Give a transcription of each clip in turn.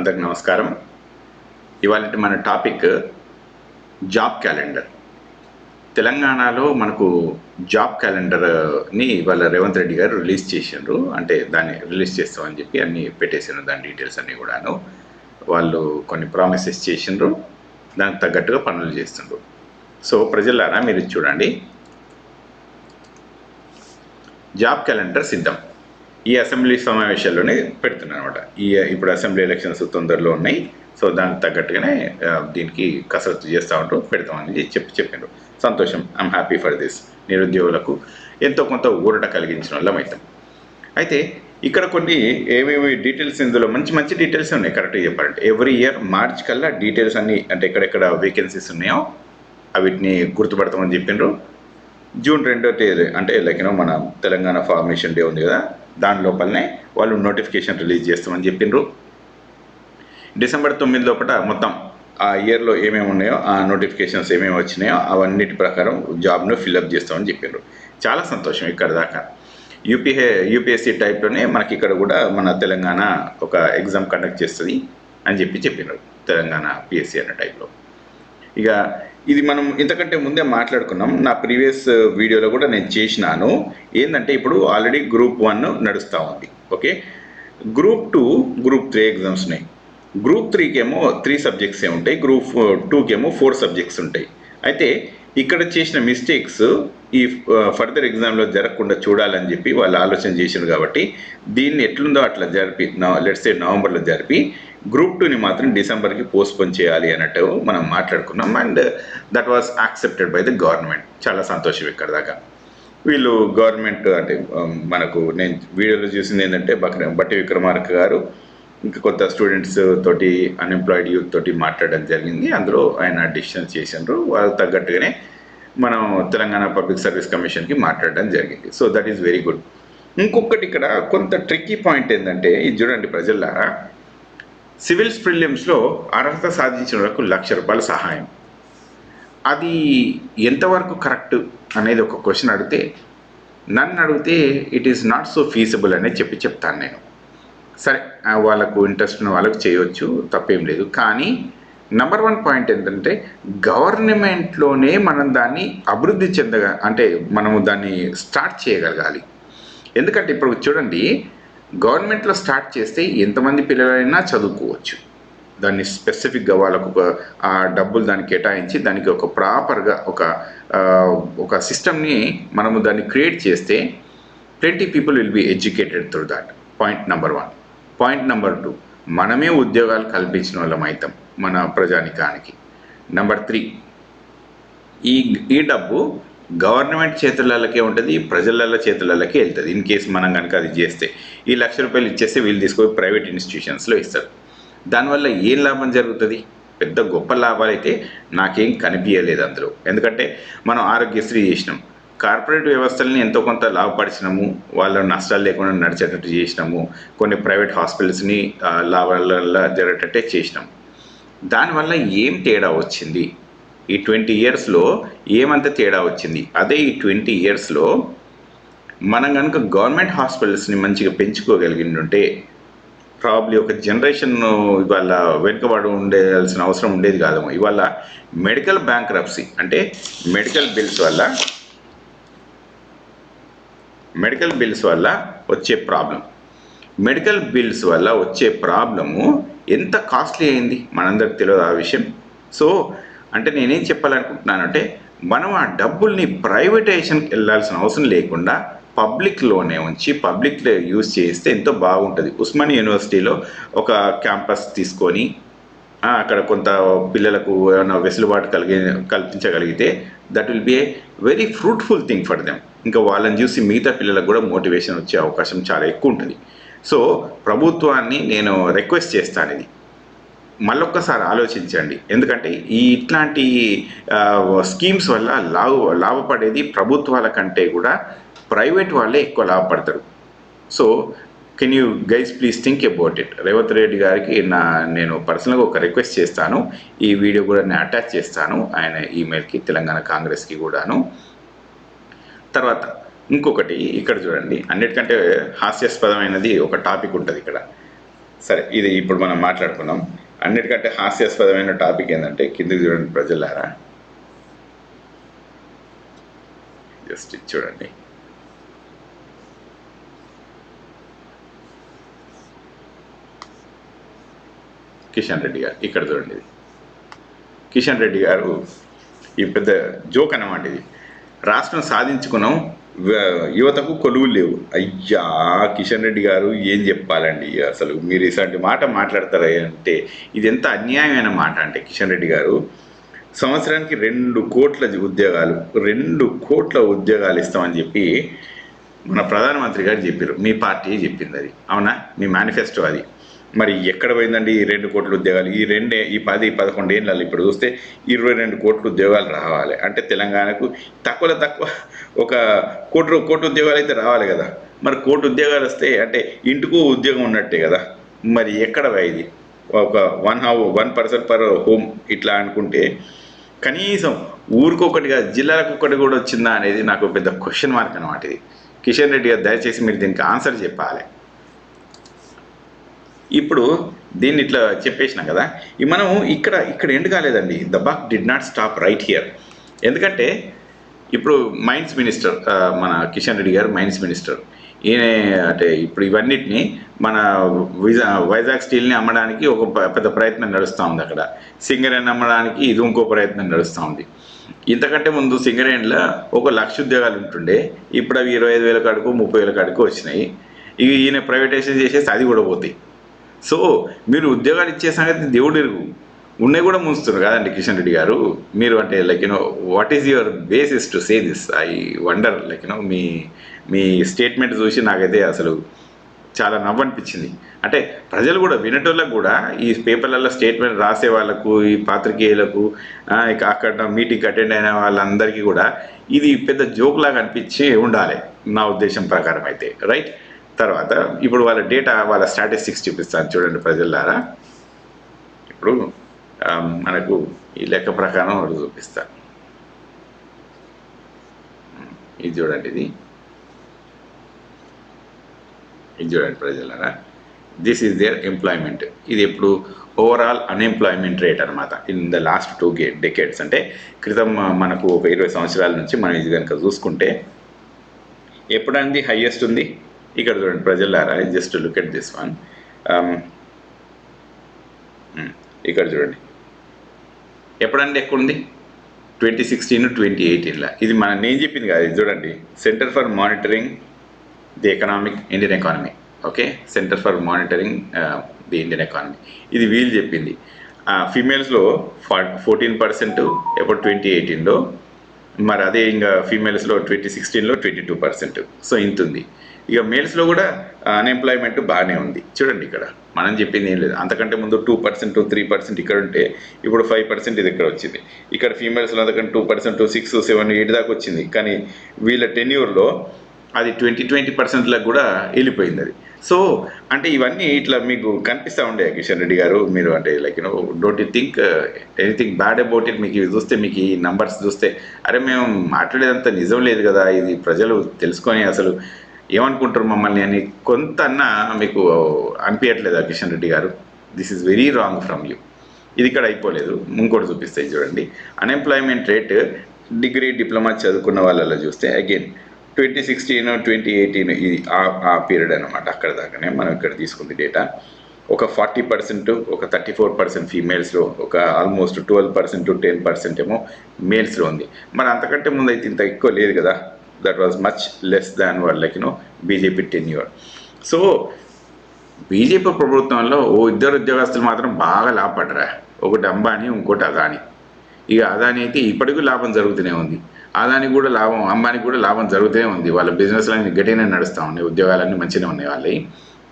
అందరికి నమస్కారం. ఇవాళ మన టాపిక్ జాబ్ క్యాలెండర్. తెలంగాణలో మనకు జాబ్ క్యాలెండర్ని ఇవాళ రేవంత్ రెడ్డి గారు రిలీజ్ చేసిండ్రు. అంటే దాన్ని రిలీజ్ చేస్తామని చెప్పి అన్నీ పెట్టేసారు దాని డీటెయిల్స్ అన్నీ కూడాను వాళ్ళు కొన్ని ప్రామిసెస్ చేసిండ్రు. దానికి తగ్గట్టుగా పనులు చేస్తుండ్రు. సో ప్రజలారా మీరు చూడండి. జాబ్ క్యాలెండర్ సిద్ధం. ఈ అసెంబ్లీ సమావేశాల్లోనే పెడుతున్నాను అనమాట ఈ ఇప్పుడు అసెంబ్లీ ఎలక్షన్స్ తొందరలో ఉన్నాయి. సో దానికి తగ్గట్టుగానే దీనికి కసరత్తు చేస్తూ ఉంటూ పెడతామని చెప్పి చెప్పిండ్రు సంతోషం. ఐఎమ్ హ్యాపీ ఫర్ దిస్ నిరుద్యోగులకు ఎంతో కొంత ఊరట కలిగించిన వాళ్ళమైతాం అవుతాం అయితే ఇక్కడ కొన్ని ఏమేమి డీటెయిల్స్ ఇందులో మంచి మంచి డీటెయిల్స్ ఉన్నాయి. కరెక్ట్గా చెప్పాలంటే ఎవ్రీ ఇయర్ మార్చ్ కల్లా డీటెయిల్స్ అన్ని అంటే ఎక్కడెక్కడ వేకెన్సీస్ ఉన్నాయో వీటిని గుర్తుపడతామని చెప్పిండ్రు జూన్ రెండో తేదీ అంటే లైక్ మన తెలంగాణ ఫార్మేషన్ డే ఉంది కదా దాని లోపలనే వాళ్ళు నోటిఫికేషన్ రిలీజ్ చేస్తామని చెప్పిండ్రు డిసెంబర్ తొమ్మిది లోపల మొత్తం ఆ ఇయర్లో ఏమేమి ఉన్నాయో ఆ నోటిఫికేషన్స్ ఏమేమి వచ్చినాయో అవన్నిటి ప్రకారం జాబ్ను ఫిల్అప్ చేస్తామని చెప్పిండ్రు చాలా సంతోషం ఇక్కడ దాకా. యూపీఏ యూపీఎస్సీ టైప్లోనే మనకి ఇక్కడ కూడా మన తెలంగాణ ఒక ఎగ్జామ్ కండక్ట్ చేస్తుంది అని చెప్పి చెప్పిండ్రు తెలంగాణ పిఎస్సి అనే టైప్లో ఇక ఇది మనం ఇంతకంటే ముందే మాట్లాడుకున్నాం. నా ప్రీవియస్ వీడియోలో కూడా నేను చేసినాను. ఏంటంటే ఇప్పుడు ఆల్రెడీ గ్రూప్ వన్ నడుస్తూ ఉంది. Okay? Group two group three exams ఉన్నాయి. గ్రూప్ త్రీకి ఏమో త్రీ సబ్జెక్ట్సే ఉంటాయి. గ్రూప్ టూకి ఏమో ఫోర్ సబ్జెక్ట్స్ ఉంటాయి. అయితే ఇక్కడ చేసిన మిస్టేక్స్ ఈ ఫర్దర్ ఎగ్జామ్లో జరగకుండా చూడాలని చెప్పి వాళ్ళు ఆలోచన చేశారు కాబట్టి దీన్ని ఎట్లుందో అట్లా జరిపి లెట్స్ ఏ నవంబర్లో జరిపి గ్రూప్ టూని మాత్రం డిసెంబర్కి పోస్ట్పోన్ చేయాలి అన్నట్టు మనం మాట్లాడుకున్నాం. And that was accepted by the government చాలా సంతోషం ఇక్కడ దాకా. వీళ్ళు గవర్నమెంట్ అంటే um, మనకు నేను వీడియోలో చూసింది ఏంటంటే బక్ర బట్టి విక్రమార్క గారు ఇంకా కొత్త స్టూడెంట్స్ తోటి అన్ఎంప్లాయిడ్ యూత్ తోటి మాట్లాడడం జరిగింది. అందులో ఆయన డిసిషన్ చేసిండ్రు. వాళ్ళు తగ్గట్టుగానే మనం తెలంగాణ పబ్లిక్ సర్వీస్ కమిషన్కి మాట్లాడడం జరిగింది. So that is very good ఇంకొకటి ఇక్కడ కొంత ట్రిక్కీ పాయింట్ ఏంటంటే ఇది చూడండి ప్రజల్లారా. సివిల్స్ ప్రిలిమ్స్లో అర్హత సాధించిన వరకు లక్ష రూపాయల సహాయం. అది ఎంతవరకు కరెక్ట్ అనేది ఒక క్వశ్చన్ అడిగితే నన్ను అడిగితే it is not so feasible అనేది చెప్పి చెప్తాను నేను. సరే వాళ్ళకు ఇంట్రెస్ట్ ఉన్న వాళ్ళకు చేయవచ్చు తప్పేం లేదు. కానీ నెంబర్ వన్ పాయింట్ ఏంటంటే గవర్నమెంట్లోనే మనం దాన్ని అభివృద్ధి చెందగా అంటే మనము దాన్ని స్టార్ట్ చేయగలగాలి. ఎందుకంటే ఇప్పుడు చూడండి గవర్నమెంట్లో స్టార్ట్ చేస్తే ఎంతమంది పిల్లలైనా చదువుకోవచ్చు. దాన్ని స్పెసిఫిక్గా వాళ్ళకు ఒక ఆ డబ్బులు దాన్ని కేటాయించి దానికి ఒక ప్రాపర్గా ఒక ఒక సిస్టమ్ని మనము దాన్ని క్రియేట్ చేస్తే plenty people will be educated through that point number one point number two మనమే ఉద్యోగాలు కల్పించిన వాళ్ళం అవుతాం మన ప్రజానికానికి. నెంబర్ త్రీ ఈ ఈ డబ్బు గవర్నమెంట్ చేతులకే ఉంటుంది ప్రజల చేతులకి వెళ్తుంది. ఇన్ కేసు మనం కనుక అది చేస్తే ఈ లక్ష రూపాయలు ఇచ్చేస్తే వీళ్ళు తీసుకొని ప్రైవేట్ ఇన్స్టిట్యూషన్స్లో ఇస్తారు. దానివల్ల ఏం లాభం జరుగుతుంది? పెద్ద గొప్ప లాభాలు అయితే నాకేం కనిపించలేదు అందులో. ఎందుకంటే మనం ఆరోగ్యశ్రీ చేసినాం. కార్పొరేట్ వ్యవస్థలని ఎంతో కొంత లాభపరిచినాము. వాళ్ళ నష్టాలు లేకుండా నడిచేటట్టు చేసినాము. కొన్ని ప్రైవేట్ హాస్పిటల్స్ని ఆ, లాభాల జరిగేటట్టే చేసినాం. దానివల్ల ఏం తేడా వచ్చింది? ఈ ట్వంటీ ఇయర్స్లో ఏమంత తేడా వచ్చింది? అదే ఈ ట్వంటీ ఇయర్స్లో మనం కనుక గవర్నమెంట్ హాస్పిటల్స్ని మంచిగా పెంచుకోగలిగిండుంటే ప్రాబ్లీ ఒక జనరేషన్ ఇవాళ వెనుకబడి ఉండేయాల్సిన అవసరం ఉండేది కాదు ఇవాళ మెడికల్ బ్యాంక్రప్సీ అంటే మెడికల్ బిల్స్ వల్ల మెడికల్ బిల్స్ వల్ల వచ్చే ప్రాబ్లం మెడికల్ బిల్స్ వల్ల వచ్చే ప్రాబ్లము ఎంత కాస్ట్లీ అయింది? మనందరికి తెలియదు ఆ విషయం. సో అంటే నేనేం చెప్పాలనుకుంటున్నానంటే మనం ఆ డబ్బుల్ని ప్రైవేటైజేషన్కి వెళ్ళాల్సిన అవసరం లేకుండా పబ్లిక్లోనే ఉంచి పబ్లిక్లో యూజ్ చేస్తే ఎంతో బాగుంటుంది. ఉస్మాని యూనివర్సిటీలో ఒక క్యాంపస్ తీసుకొని అక్కడ కొంత పిల్లలకు ఏమైనా వెసులుబాటు కలిగి కల్పించగలిగితే that will be a very fruitful thing for them ఇంకా వాళ్ళని చూసి మిగతా పిల్లలకు కూడా మోటివేషన్ వచ్చే అవకాశం చాలా ఎక్కువ ఉంటుంది. సో ప్రభుత్వాన్ని నేను రిక్వెస్ట్ చేస్తాను ఇది. మళ్ళొక్కసారి ఆలోచించండి. ఎందుకంటే ఈ ఇట్లాంటి స్కీమ్స్ వల్ల లాభ లాభపడేది ప్రభుత్వాల కంటే కూడా ప్రైవేట్ వాళ్ళే ఎక్కువ లాభపడతారు. So can you guys please think about it Revanth Reddy గారికి నా నేను పర్సనల్గా ఒక రిక్వెస్ట్ చేస్తాను. ఈ వీడియో కూడా నేను అటాచ్ చేస్తాను. ఆయన ఈమెయిల్కి తెలంగాణ కాంగ్రెస్కి కూడాను. తర్వాత ఇంకొకటి ఇక్కడ చూడండి. అన్నిటికంటే హాస్యాస్పదమైనది ఒక టాపిక్ ఉంటుంది ఇక్కడ. సరే ఇది ఇప్పుడు మనం మాట్లాడుకున్నాం అన్నిటికంటే హాస్యాస్పదమైన టాపిక్ ఏంటంటే కిందకి చూడండి ప్రజలారా. జస్ట్ చూడండి. కిషన్ రెడ్డి గారు ఇక్కడ చూడండి ఇది. కిషన్ రెడ్డి గారు ఈ పెద్ద జోక్ అన్నమాట ఇది. రాష్ట్రం సాధించుకున్నాం యువతకు కొలువులు లేవు. అయ్యా కిషన్ రెడ్డి గారు ఏం చెప్పాలండి? అసలు మీరు ఇలాంటి మాట మాట్లాడతారా అంటే ఇది ఎంత అన్యాయమైన మాట అంటే కిషన్ రెడ్డి గారు. సంవత్సరానికి రెండు కోట్ల ఉద్యోగాలు రెండు కోట్ల ఉద్యోగాలు ఇస్తామని చెప్పి మన ప్రధానమంత్రి గారు చెప్పారు మీ పార్టీ చెప్పింది అది. అవునా? మీ మేనిఫెస్టో అది. మరి ఎక్కడ పోయిందండి? ఈ రెండు కోట్ల ఉద్యోగాలు. ఈ రెండే ఈ పది పదకొండు ఏళ్ళలో ఇప్పుడు చూస్తే ఇరవై రెండు కోట్ల ఉద్యోగాలు రావాలి. అంటే తెలంగాణకు తక్కువలో తక్కువ ఒక కోటి కోటి ఉద్యోగాలు అయితే రావాలి కదా. మరి కోటి ఉద్యోగాలు వస్తే అంటే ఇంటికి ఉద్యోగం ఉన్నట్టే కదా. మరి ఎక్కడ పోయి ఇది? ఒక one how one person per home ఇట్లా అనుకుంటే కనీసం ఊరికొకటిగా జిల్లాలకు ఒకటి కూడా వచ్చిందా అనేది నాకు పెద్ద క్వశ్చన్ మార్క్ అనమాట ఇది. కిషన్ రెడ్డి గారు దయచేసి మీరు దీనికి ఆన్సర్ చెప్పాలి. ఇప్పుడు దీన్ని ఇట్లా చెప్పేసినాం కదా మనం ఇక్కడ ఇక్కడ ఎండ్ కాలేదండి. The buck did not stop right here ఎందుకంటే ఇప్పుడు మైన్స్ మినిస్టర్ మన కిషన్ రెడ్డి గారు మైన్స్ మినిస్టర్. ఈయన అంటే ఇప్పుడు ఇవన్నిటిని మన విజా వైజాగ్ స్టీల్ని అమ్మడానికి ఒక పెద్ద ప్రయత్నం నడుస్తూ ఉంది అక్కడ. సింగరేణి అమ్మడానికి ఇది ఇంకో ప్రయత్నం నడుస్తూ ఉంది. ఇంతకంటే ముందు సింగరేణిలో ఒక లక్ష ఉద్యోగాలు ఉంటుండే. ఇప్పుడు అవి ఇరవై ఐదు వేల కాడుకు ముప్పై వేల కాడుకు వచ్చినాయి. ఇక ఈయన ప్రైవేటైజేషన్ చేసేసి అది కూడా పోతాయి. సో మీరు ఉద్యోగాలు ఇచ్చే సంగతి దేవుడు ఎరుగు ఉన్నాయి కూడా ముంచుతున్నారు. కదండి కిషన్ రెడ్డి గారు. మీరు అంటే like you know what is your basis to say this I wonder like you know మీ మీ స్టేట్మెంట్ చూసి నాకైతే అసలు చాలా నవ్వనిపించింది. అంటే ప్రజలు కూడా వినటోళ్ళకు కూడా ఈ పేపర్లలో స్టేట్మెంట్ రాసే వాళ్ళకు ఈ పాత్రికేయులకు ఇక అక్కడ మీటింగ్ అటెండ్ అయిన వాళ్ళందరికీ కూడా ఇది పెద్ద జోక్ లాగా అనిపించి ఉండాలి. నా ఉద్దేశం ప్రకారం అయితే. రైట్ తర్వాత ఇప్పుడు వాళ్ళ డేటా వాళ్ళ స్టాటిస్టిక్స్ చూపిస్తాను చూడండి ప్రజలారా ఇప్పుడు మనకు ఈ లెక్క ప్రకారం ఒకటి చూపిస్తాను ఇది చూడండి ఇది. ఇది చూడండి ప్రజలారా దిస్ ఈజ్ దేర్ ఎంప్లాయ్మెంట్ ఇది ఇప్పుడు ఓవరాల్ అన్ఎంప్లాయ్మెంట్ రేట్ అనమాట ఇన్ ద లాస్ట్ టూ గే డెకేడ్స్ అంటే క్రితం మనకు ఒక ఇరవై సంవత్సరాల నుంచి మనం ఇది కనుక చూసుకుంటే ఎప్పుడంది హైయెస్ట్ ఉంది? ఇక్కడ చూడండి ప్రజలారా just look at this one ఇక్కడ చూడండి. ఎప్పుడంటే ఎక్కువ ఉంది ట్వంటీ సిక్స్టీన్ ట్వంటీ ఎయిటీన్లో ఇది మన నేను చెప్పింది కాదు ఇది చూడండి. Centre for monitoring the economic Indian economy okay centre for monitoring the Indian economy ఇది వీళ్ళు చెప్పింది. ఫీమేల్స్లో ఫార్ ఫోర్టీన్ పర్సెంట్ ఎప్పుడు ట్వంటీ ఎయిటీన్లో మరి అదే ఇంకా ఫీమేల్స్లో ట్వంటీ సిక్స్టీన్లో ట్వంటీ టూ పర్సెంట్ సో ఇంత ఉంది ఇక మేల్స్లో కూడా అన్ఎంప్లాయ్మెంట్ బాగానే ఉంది. చూడండి ఇక్కడ. మనం చెప్పింది ఏం లేదు. అంతకంటే ముందు టూ పర్సెంట్ త్రీ పర్సెంట్ ఇక్కడ ఉంటే ఇప్పుడు ఫైవ్ పర్సెంట్ ఇది ఇక్కడ వచ్చింది. ఇక్కడ ఫీమేల్స్లో అంతకంటే two percent six seven eight దాకా వచ్చింది. కానీ వీళ్ళ టెన్యూర్లో అది ట్వంటీ ట్వంటీ పర్సెంట్లకు కూడా వెళ్ళిపోయింది అది. సో అంటే ఇవన్నీ ఇట్లా మీకు కనిపిస్తూ ఉండే కిషన్ రెడ్డి గారు మీరు అంటే like you know don't you think anything bad about it మీకు ఇవి చూస్తే మీకు ఈ నంబర్స్ చూస్తే అరే మేము మాట్లాడేదంత నిజం లేదు కదా ఇది ప్రజలు తెలుసుకొని అసలు ఏమనుకుంటారు మమ్మల్ని అని కొంత అన్నా మీకు అనిపించట్లేదా కిషన్ రెడ్డి గారు? This is very wrong from you ఇది ఇక్కడ అయిపోలేదు. ఇంకోటి చూపిస్తాయి చూడండి. అన్ఎంప్లాయ్మెంట్ రేట్ డిగ్రీ డిప్లొమా చదువుకున్న వాళ్ళలో చూస్తే again twenty sixteen twenty eighteen ఇది ఆ- ఆ పీరియడ్ అనమాట అక్కడ దాకానే మనం ఇక్కడ తీసుకుంది డేటా ఒక ఫార్టీ పర్సెంట్ ఒక థర్టీ ఫోర్ పర్సెంట్ ఫీమేల్స్లో ఒక almost twelve percent ten percent ఏమో మేల్స్లో ఉంది. మరి అంతకంటే ముందు అయితే ఇంత ఎక్కువ లేదు కదా. That was much less than were like you know BJP tenure so BJP ప్రభుత్వంలో ఓ ఇద్దరు ఉద్యోగస్తులు మాత్రం బాగా లాభపడరా ఒకటి అంబానీ ఇంకోటి అదాని. ఇక అదాని అయితే ఇప్పటికీ లాభం జరుగుతూనే ఉంది. అదాని కూడా లాభం అంబానికి కూడా లాభం జరుగుతూనే ఉంది. వాళ్ళ బిజినెస్లన్నీ గట్టిగానే నడుస్తూ ఉన్నాయి ఉద్యోగాలన్నీ మంచిగానే ఉన్నాయి వాళ్ళవి.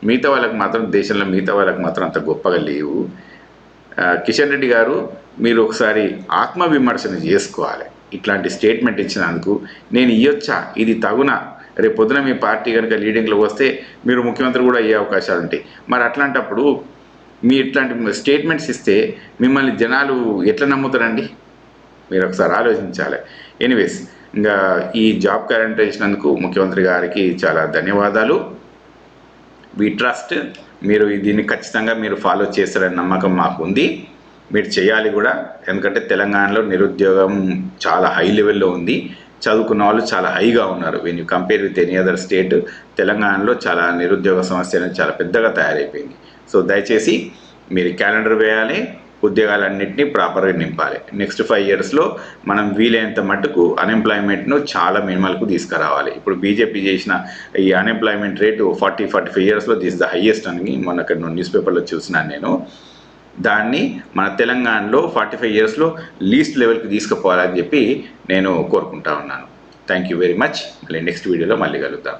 మిగతా వాళ్ళకి మాత్రం దేశంలో మిగతా వాళ్ళకి మాత్రం అంత గొప్పగా లేవు. కిషన్ రెడ్డి గారు మీరు ఒకసారి ఆత్మవిమర్శన చేసుకోవాలి. ఇట్లాంటి స్టేట్మెంట్ ఇచ్చినందుకు నేను ఇయ్యొచ్చా ఇది తగునా. రేపు పొద్దున మీ పార్టీ కనుక లీడింగ్లోకి వస్తే మీరు ముఖ్యమంత్రి కూడా అయ్యే అవకాశాలు ఉంటాయి. మరి అట్లాంటప్పుడు మీ ఇట్లాంటి స్టేట్మెంట్స్ ఇస్తే మిమ్మల్ని జనాలు ఎట్లా నమ్ముతారండి? మీరు ఒకసారి ఆలోచించాలి. ఎనీవేస్ ఇంకా ఈ జాబ్ క్యాలెండర్ ఇచ్చినందుకు ముఖ్యమంత్రి గారికి చాలా ధన్యవాదాలు. వి ట్రస్ట్ మీరు దీన్ని ఖచ్చితంగా మీరు ఫాలో చేస్తారనే నమ్మకం మాకు ఉంది మీరు చేయాలి కూడా ఎందుకంటే తెలంగాణలో నిరుద్యోగం చాలా హై లెవెల్లో ఉంది. చదువుకున్న వాళ్ళు చాలా హైగా ఉన్నారు. When you compare with any other state తెలంగాణలో చాలా నిరుద్యోగ సమస్య అనేది చాలా పెద్దగా తయారైపోయింది. సో దయచేసి మీరు క్యాలెండర్ వేయాలి. ఉద్యోగాలన్నింటినీ ప్రాపర్గా నింపాలి. నెక్స్ట్ ఫైవ్ ఇయర్స్లో మనం వీలైనంత మట్టుకు అన్ఎంప్లాయ్మెంట్ను చాలా మినిమల్కు తీసుకురావాలి. ఇప్పుడు బీజేపీ చేసిన ఈ unemployment rate forty forty five ఇయర్స్లో దిస్ ద హయ్యెస్ట్ అని మొన్న అక్కడ న్యూస్ పేపర్లో చూసినాను నేను. దాన్ని మన తెలంగాణలో ఫార్టీ ఫైవ్ ఇయర్స్లో లీస్ట్ లెవెల్కి తీసుకుపోవాలని చెప్పి నేను కోరుకుంటా ఉన్నాను. థ్యాంక్ యూ వెరీ మచ్ మళ్ళీ నెక్స్ట్ వీడియోలో మళ్ళీ కలుద్దాం.